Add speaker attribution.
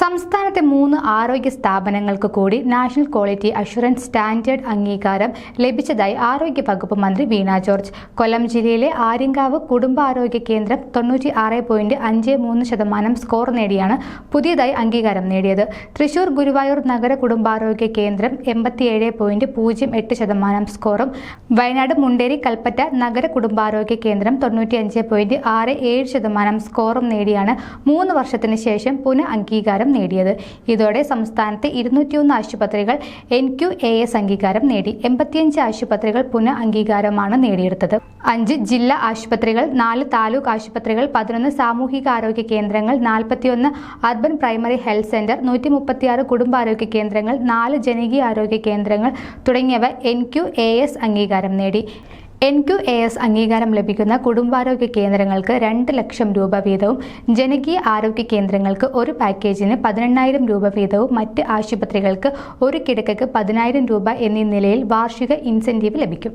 Speaker 1: സംസ്ഥാനത്തെ മൂന്ന് ആരോഗ്യ സ്ഥാപനങ്ങൾക്ക് കൂടി നാഷണൽ ക്വാളിറ്റി അഷുറൻസ് സ്റ്റാൻഡേർഡ് അംഗീകാരം ലഭിച്ചതായി ആരോഗ്യ വകുപ്പ് മന്ത്രി വീണ ജോർജ്. കൊല്ലം ജില്ലയിലെ ആര്യങ്കാവ് കുടുംബാരോഗ്യ കേന്ദ്രം തൊണ്ണൂറ്റി ആറ് പോയിന്റ് അഞ്ച് മൂന്ന് ശതമാനം സ്കോർ നേടിയാണ് പുതിയതായി അംഗീകാരം നേടിയത്. തൃശൂർ ഗുരുവായൂർ നഗര കുടുംബാരോഗ്യ കേന്ദ്രം എൺപത്തിയേഴ് പോയിന്റ് പൂജ്യം എട്ട് ശതമാനം സ്കോറും വയനാട് മുണ്ടേരി കൽപ്പറ്റ നഗര കുടുംബാരോഗ്യ കേന്ദ്രം തൊണ്ണൂറ്റിയഞ്ച് പോയിന്റ് ആറ് ഏഴ് ശതമാനം സ്കോറും നേടിയാണ് മൂന്ന് വർഷത്തിന് ശേഷം പുനഃ അംഗീകാരം നേടിയത്. ഇതോടെ സംസ്ഥാനത്തെ ഇരുന്നൂറ്റിയൊന്ന് ആശുപത്രികൾ എൻ ക്യു എ എസ് അംഗീകാരം നേടി. എൺപത്തിയഞ്ച് ആശുപത്രികൾ പുനഃ അംഗീകാരമാണ് നേടിയെടുത്തത്. അഞ്ച് ജില്ലാ ആശുപത്രികൾ നാല് താലൂക്ക് ആശുപത്രികൾ പതിനൊന്ന് സാമൂഹികാരോഗ്യ കേന്ദ്രങ്ങൾ നാൽപ്പത്തിയൊന്ന് അർബൻ പ്രൈമറി ഹെൽത്ത് സെന്റർ നൂറ്റി മുപ്പത്തിയാറ് കുടുംബാരോഗ്യ കേന്ദ്രങ്ങൾ നാല് ജനകീയ ആരോഗ്യ കേന്ദ്രങ്ങൾ തുടങ്ങിയവ എൻ ക്യു എ എസ് അംഗീകാരം നേടി. എൻ ക്യു എ എസ് അംഗീകാരം ലഭിക്കുന്ന കുടുംബാരോഗ്യ കേന്ദ്രങ്ങൾക്ക് രണ്ട് ലക്ഷം രൂപ വീതവും ജനകീയ ആരോഗ്യ കേന്ദ്രങ്ങൾക്ക് ഒരു പാക്കേജിന് പതിനെണ്ണായിരം രൂപ വീതവും മറ്റ് ആശുപത്രികൾക്ക് ഒരു കിടക്കയ്ക്ക് പതിനായിരം രൂപ എന്നീ നിലയിൽ വാർഷിക ഇൻസെന്റീവ് ലഭിക്കും.